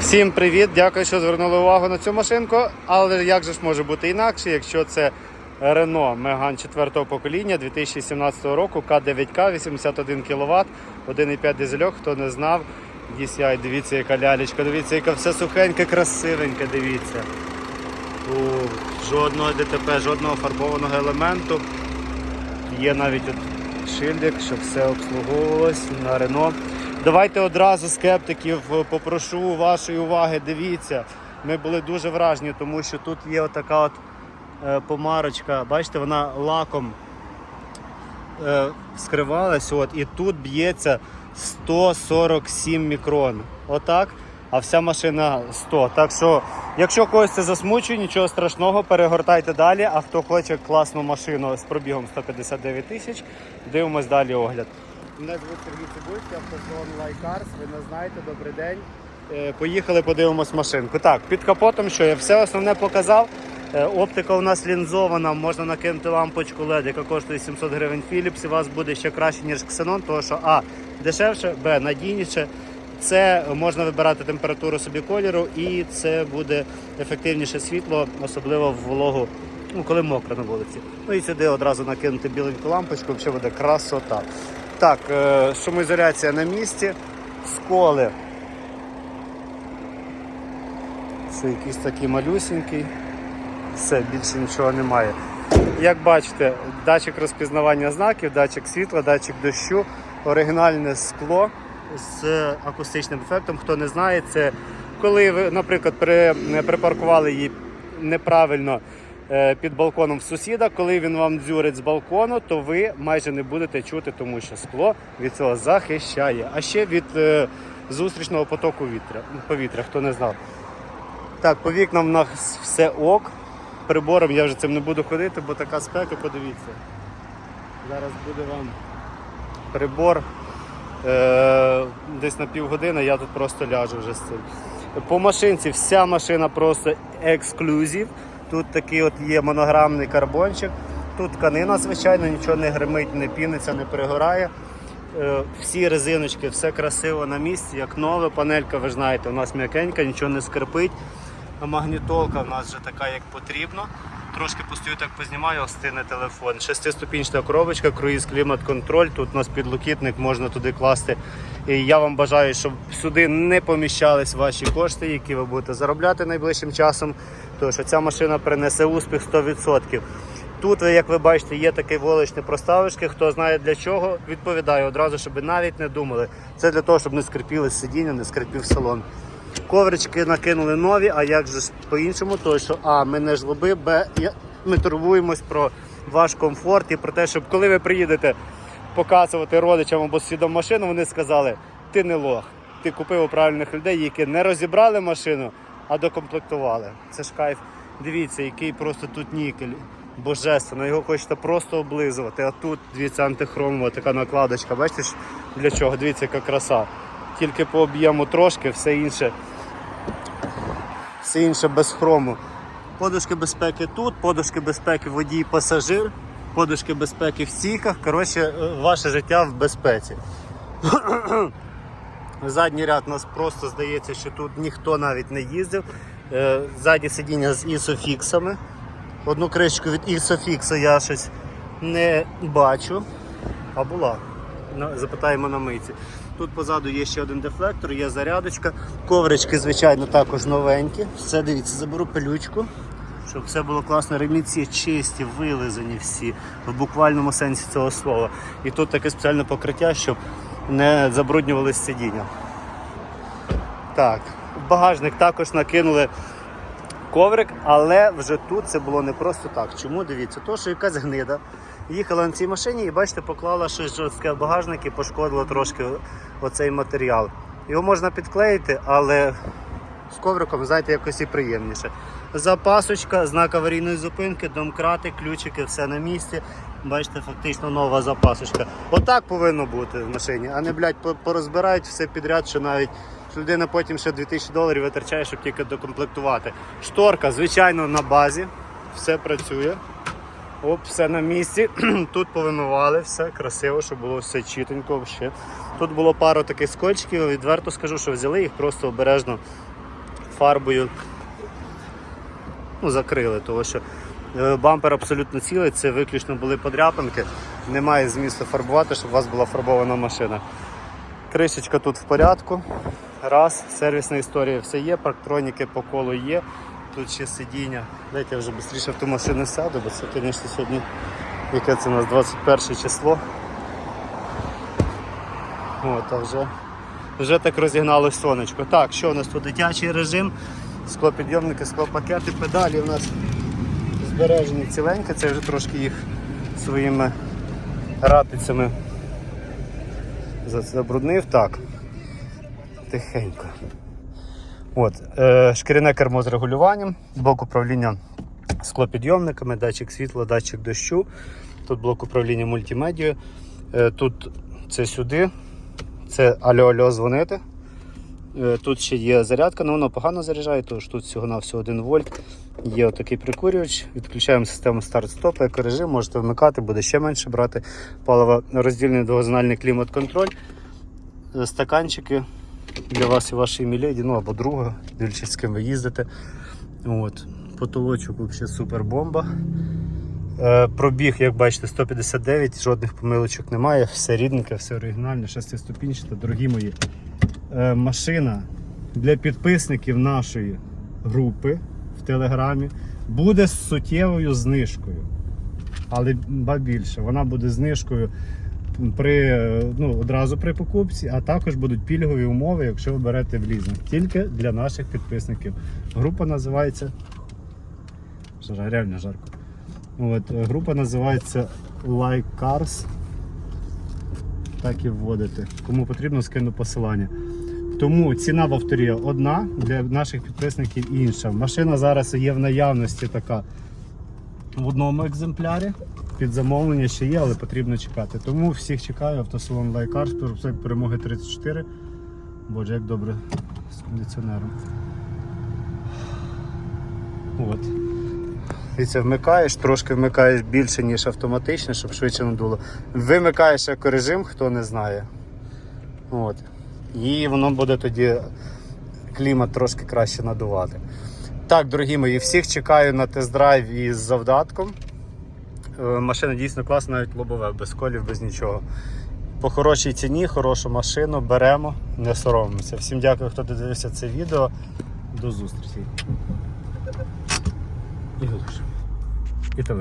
Всім привіт! Дякую, що звернули увагу на цю машинку. Але як же ж може бути інакше, якщо це Renault Megane 4 покоління 2017 року К9К 81 кВт, 1,5 дизельок, хто не знав. DCI, дивіться, яка лялечка, дивіться, яка все сухеньке, красивеньке, дивіться. У, жодного ДТП, жодного фарбованого елементу. Є навіть от шильдик, щоб все обслуговувалось на Рено. Давайте одразу скептиків попрошу вашої уваги. Дивіться, ми були дуже вражені, тому що тут є отака от е, помарочка. Бачите, вона лаком е, скривалась, от, і тут б'ється 147 мікрон. Отак. А вся машина 100. Так що, якщо когось це засмучує, нічого страшного, перегортайте далі. А хто хоче класну машину з пробігом 159 тисяч, дивимось далі огляд. Мене звуть Сергій Цибульський, автосалон Лайкарс. Ви не знаєте, добрий день. Е, Поїхали, подивимось машинку. Так, під капотом що я все основне показав. Е, Оптика у нас лінзована, можна накинути лампочку LED, яка коштує 700 гривень Philips, і у вас буде ще краще, ніж Xenon, тому що А. Дешевше, Б. Надійніше. Це можна вибирати температуру собі кольору, і це буде ефективніше світло, особливо в вологу, ну коли мокро на вулиці. Ну і сюди одразу накинути біленьку лампочку, взагалі буде красота. Так, е, шумоізоляція на місці, сколи. Це якийсь такий малюсенький. Все, більше нічого немає. Як бачите, датчик розпізнавання знаків, датчик світла, датчик дощу, оригінальне скло з акустичним ефектом. Хто не знає, це коли ви, наприклад, при, припаркували її неправильно е, під балконом в сусіда, коли він вам дзюрить з балкону, то ви майже не будете чути, тому що скло від цього захищає. А ще від е, зустрічного потоку вітря, повітря, хто не знав. Так, по вікнам в нас все ок. Прибором я вже цим не буду ходити, бо така спека, подивіться. Зараз буде вам прибор е, десь на півгодини, я тут просто ляжу вже з цим. По машинці вся машина просто ексклюзив. Тут такий от є монограмний карбончик. Тут тканина, звичайно, нічого не гримить, не піниться, не перегорає. Е, Всі резиночки, все красиво на місці, як нове. Панелька, ви знаєте, у нас м'якенька, нічого не скрипить. Магнітолка у нас вже така, як потрібно. Трошки постою так познімаю, остине телефон. Шестиступінчата коробочка, круїз клімат контроль. Тут у нас підлокітник, можна туди класти. І я вам бажаю, щоб сюди не поміщались ваші кошти, які ви будете заробляти найближчим часом. Тому що ця машина принесе успіх 100%. Тут, як ви бачите, є такі волочні проставочки. Хто знає для чого, відповідаю одразу, щоб навіть не думали. Це для того, щоб не скрипіли сидіння, не скрипів салон. Коврички накинули нові, а як же по-іншому, тому що А, ми не жлоби, Б, ми турбуємось про ваш комфорт і про те, щоб коли ви приїдете показувати родичам або сусідам машину, вони сказали, ти не лох, ти купив у правильних людей, які не розібрали машину, а докомплектували. Це ж кайф. Дивіться, який просто тут нікель. Божественно, його хочете просто облизувати. А тут, дивіться, антихромова така накладочка. Бачите, для чого? Дивіться, яка краса. Тільки по об'єму трошки, все інше, все інше без хрому. Подушки безпеки тут, подушки безпеки водій пасажир, подушки безпеки в стійках. Коротше, е, ваше життя в безпеці. Задній ряд нас просто здається, що тут ніхто навіть не їздив. Е, Задні сидіння з ісофіксами. Одну кришку від ісофікса я щось не бачу. А була. Запитаємо на миті. Тут позаду є ще один дефлектор, є зарядочка. Коврички, звичайно, також новенькі. Все, дивіться, заберу пилючку, щоб все було класно. Ремінці чисті, вилизані всі, в буквальному сенсі цього слова. І тут таке спеціальне покриття, щоб не забруднювалися сидіння. Так, в багажник також накинули коврик, але вже тут це було не просто так. Чому дивіться? То, що якась гнида їхала на цій машині і бачите, поклала щось жорстке в багажник і пошкодила трошки оцей матеріал. Його можна підклеїти, але з ковриком, знаєте, якось і приємніше. Запасочка, знак аварійної зупинки, домкрати, ключики, все на місці. Бачите, фактично нова запасочка. Отак повинно бути в машині, а не блядь, порозбирають все підряд, що навіть що людина потім ще 2000 доларів витрачає, щоб тільки докомплектувати. Шторка, звичайно, на базі, все працює. Оп, все на місці. Тут повимивали, все красиво, щоб було все чітенько. Ще. Тут було пару таких скотчиків, відверто скажу, що взяли їх просто обережно фарбою ну, закрили, тому що е, бампер абсолютно цілий, це виключно були подряпинки. Немає змісту фарбувати, щоб у вас була фарбована машина. Кришечка тут в порядку. Раз, сервісна історія все є, парктроніки по колу є. Тут ще сидіння. Дайте я вже швидше в ту машину сяду, бо це, звісно, сьогодні яке це у нас 21 число. От, а вже, вже так розігналось сонечко. Так, що у нас тут дитячий режим, склопідйомники, склопакети, педалі у нас збережені ціленькі, це вже трошки їх своїми ратицями забруднив. Так. Тихенько. От, е, шкіряне кермо з регулюванням, блок управління склопідйомниками, датчик світла, датчик дощу. Тут блок управління мультимедією. Е, тут це сюди. Це альо-альо дзвонити. Е, Тут ще є зарядка, але воно погано заряджає, тому що тут всього на всього 1 вольт. Є отакий прикурювач. Відключаємо систему старт-стоп, екорежим, можете вмикати, буде ще менше брати паливо. Роздільний двозональний клімат-контроль. Е, Стаканчики для вас і вашої міледі, ну або друга, дивлячись, з ким ви їздите. От. Потолочок взагалі супер бомба. Е, Пробіг, як бачите, 159, жодних помилочок немає, все рідненьке, все оригінальне, шестиступінчате, дорогі мої. Е, Машина для підписників нашої групи в Телеграмі буде з суттєвою знижкою. Але ба більше, вона буде знижкою при, ну, одразу при покупці, а також будуть пільгові умови, якщо ви берете в лізинг. Тільки для наших підписників. Група називається. Жара, реально жарко. От, група називається Like Cars. Так і вводите. Кому потрібно, скину посилання. Тому ціна в авторі одна, для наших підписників інша. Машина зараз є в наявності така в одному екземплярі. Під замовлення ще є, але потрібно чекати. Тому всіх чекаю, автосалон Cars, проспект перемоги 34. Боже, як добре з кондиціонером. От. Дивіться, вмикаєш, трошки вмикаєш більше, ніж автоматично, щоб швидше надуло. Вимикаєш екорежим, хто не знає. От. І воно буде тоді клімат трошки краще надувати. Так, дорогі мої, всіх чекаю на тест-драйв із завдатком. Е, Машина дійсно класна, навіть лобове, без колів, без нічого. По хорошій ціні, хорошу машину беремо, не соромимося. Всім дякую, хто дивився це відео. До зустрічі. І. І телефон.